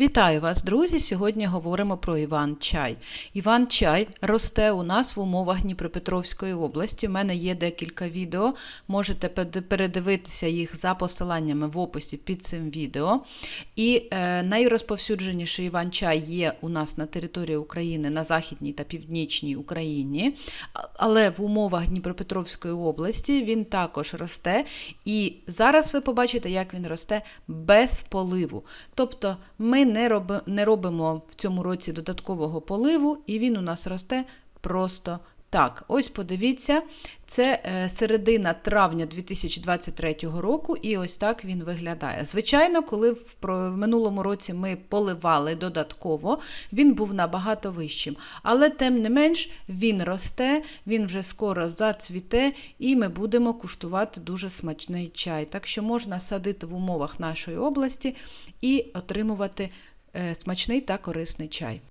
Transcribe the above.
Вітаю вас, друзі! Сьогодні говоримо про Іван-чай. Іван-чай росте у нас в умовах Дніпропетровської області. У мене є декілька відео. Можете передивитися їх за посиланнями в описі під цим відео. І е, найрозповсюдженіший Іван-чай є у нас на території України на Західній та Північній Україні. Але в умовах Дніпропетровської області він також росте. І зараз ви побачите, як він росте без поливу. Тобто ми не, роби, не робимо в цьому році додаткового поливу, і він у нас росте просто так. Ось подивіться, це е, середина травня 2023 року, і ось так він виглядає. Звичайно, коли в, минулому році ми поливали додатково, він був набагато вищим. Але тим не менш він росте, він вже скоро зацвіте, і ми будемо куштувати дуже смачний чай. Так що можна садити в умовах нашої області і отримувати е, смачний та корисний чай.